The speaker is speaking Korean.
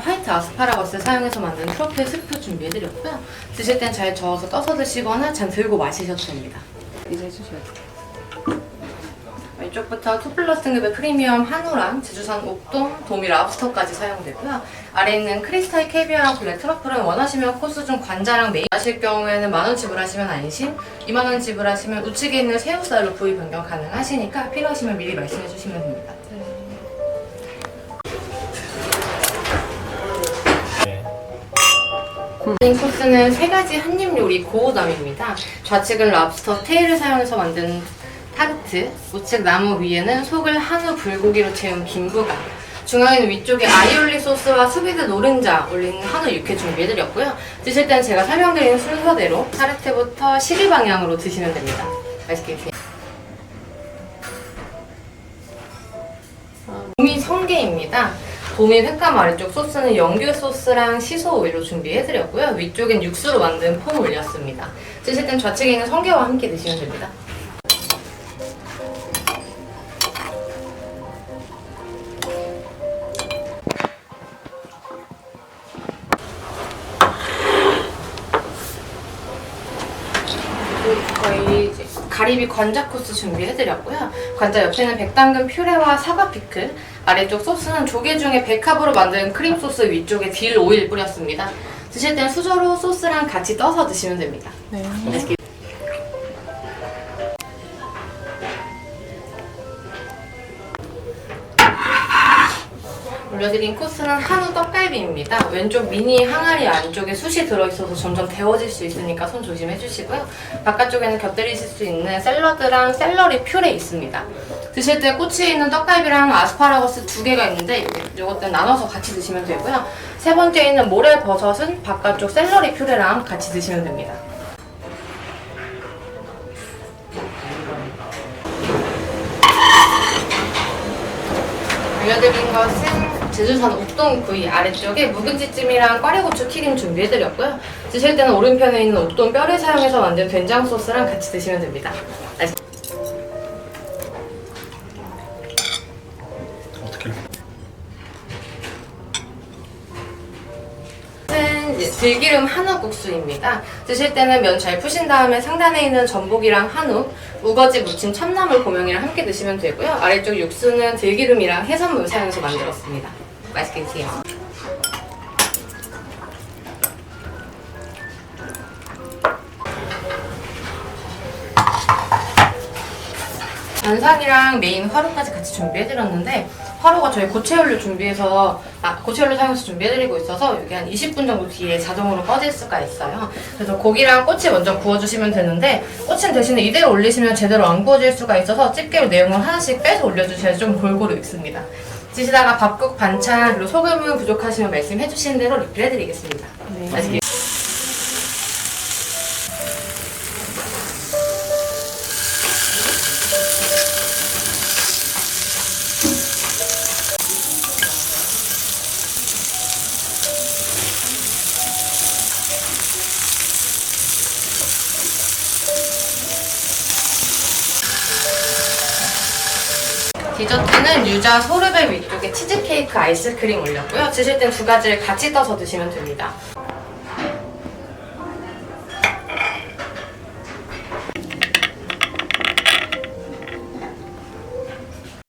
아스파라거스 사용해서 만든 트러플 스프 준비해드렸고요. 드실 땐 잘 저어서 떠서 드시거나 잔 들고 마시셔도 됩니다. 이제 해주셔야 돼요. 왼쪽부터 투 플러스 등급의 프리미엄 한우랑 제주산 옥동, 도미 랍스터까지 사용되고요. 아래 있는 크리스탈 캐비아랑 블랙 트러플은 원하시면 코스 중 관자랑 메인 하실 경우에는 만원 지불하시면 안심, 2만 원 지불하시면 우측에 있는 새우살로 부위 변경 가능하시니까 필요하시면 미리 말씀해 주시면 됩니다. 네. 메인 코스는 세 가지 한입 요리 고오담입니다. 좌측은 랍스터 테일을 사용해서 만든 타르트, 우측 나무 위에는 속을 한우 불고기로 채운 김부각, 중앙에는 위쪽에 아이올리 소스와 수비드 노른자 올린 한우 육회 준비해드렸고요. 드실 때는 제가 설명드린 순서대로 타르트부터 시리 방향으로 드시면 됩니다. 맛있게 드세요. 도미 성게입니다. 도미 횟감 아래쪽 소스는 영규 소스랑 시소 오일로 준비해드렸고요. 위쪽엔 육수로 만든 폼 올렸습니다. 드실 땐 좌측에 있는 성게와 함께 드시면 됩니다. 저희 이제 가리비 관자 코스 준비해드렸고요. 관자 옆에는 백당근 퓨레와 사과 피클, 아래쪽 소스는 조개 중에 백합으로 만든 크림 소스 위쪽에 딜 오일 뿌렸습니다. 드실 땐 수저로 소스랑 같이 떠서 드시면 됩니다. 네. 맛있게 올려드린 코스는 한우 떡갈비입니다. 왼쪽 미니 항아리 안쪽에 숯이 들어있어서 점점 데워질 수 있으니까 손 조심해 주시고요. 바깥쪽에는 곁들이실 수 있는 샐러드랑 샐러리 퓨레 있습니다. 드실 때 꼬치에 있는 떡갈비랑 아스파라거스 두 개가 있는데 이것들 나눠서 같이 드시면 되고요. 세 번째에 있는 모래버섯은 바깥쪽 샐러리 퓨레랑 같이 드시면 됩니다. 알려드린 것은 제주산 옥동 구이 아래쪽에 묵은지찜이랑 꽈리고추 튀김 준비해드렸고요. 드실 때는 오른편에 있는 옥동 뼈를 사용해서 만든 된장 소스랑 같이 드시면 됩니다. 맛있- 어떻게? 은 이제 들기름 한우 국수입니다. 드실 때는 면 잘 푸신 다음에 상단에 있는 전복이랑 한우, 우거지 무침 참나물 고명이랑 함께 드시면 되고요. 아래쪽 육수는 들기름이랑 해산물 사용해서 만들었습니다. 맛있게 드세요. 반상이랑 메인 화로까지 같이 준비해드렸는데 화로가 저희 고체연료 준비해서 아 고체연료 사용해서 준비해드리고 있어서 여기 한 20분 정도 뒤에 자동으로 꺼질 수가 있어요. 그래서 고기랑 꼬치 먼저 구워주시면 되는데 꼬치는 대신에 이대로 올리시면 제대로 안 구워질 수가 있어서 집게로 내용을 하나씩 빼서 올려주셔야 좀 골고루 익습니다. 드시다가 밥국 반찬 그리고 소금은 부족하시면 말씀해 주신 대로 리필해 드리겠습니다. 네. 맛있게 디저트는 유자 소르벨 위쪽에 치즈케이크 아이스크림 올렸고요. 드실 땐 두 가지를 같이 떠서 드시면 됩니다.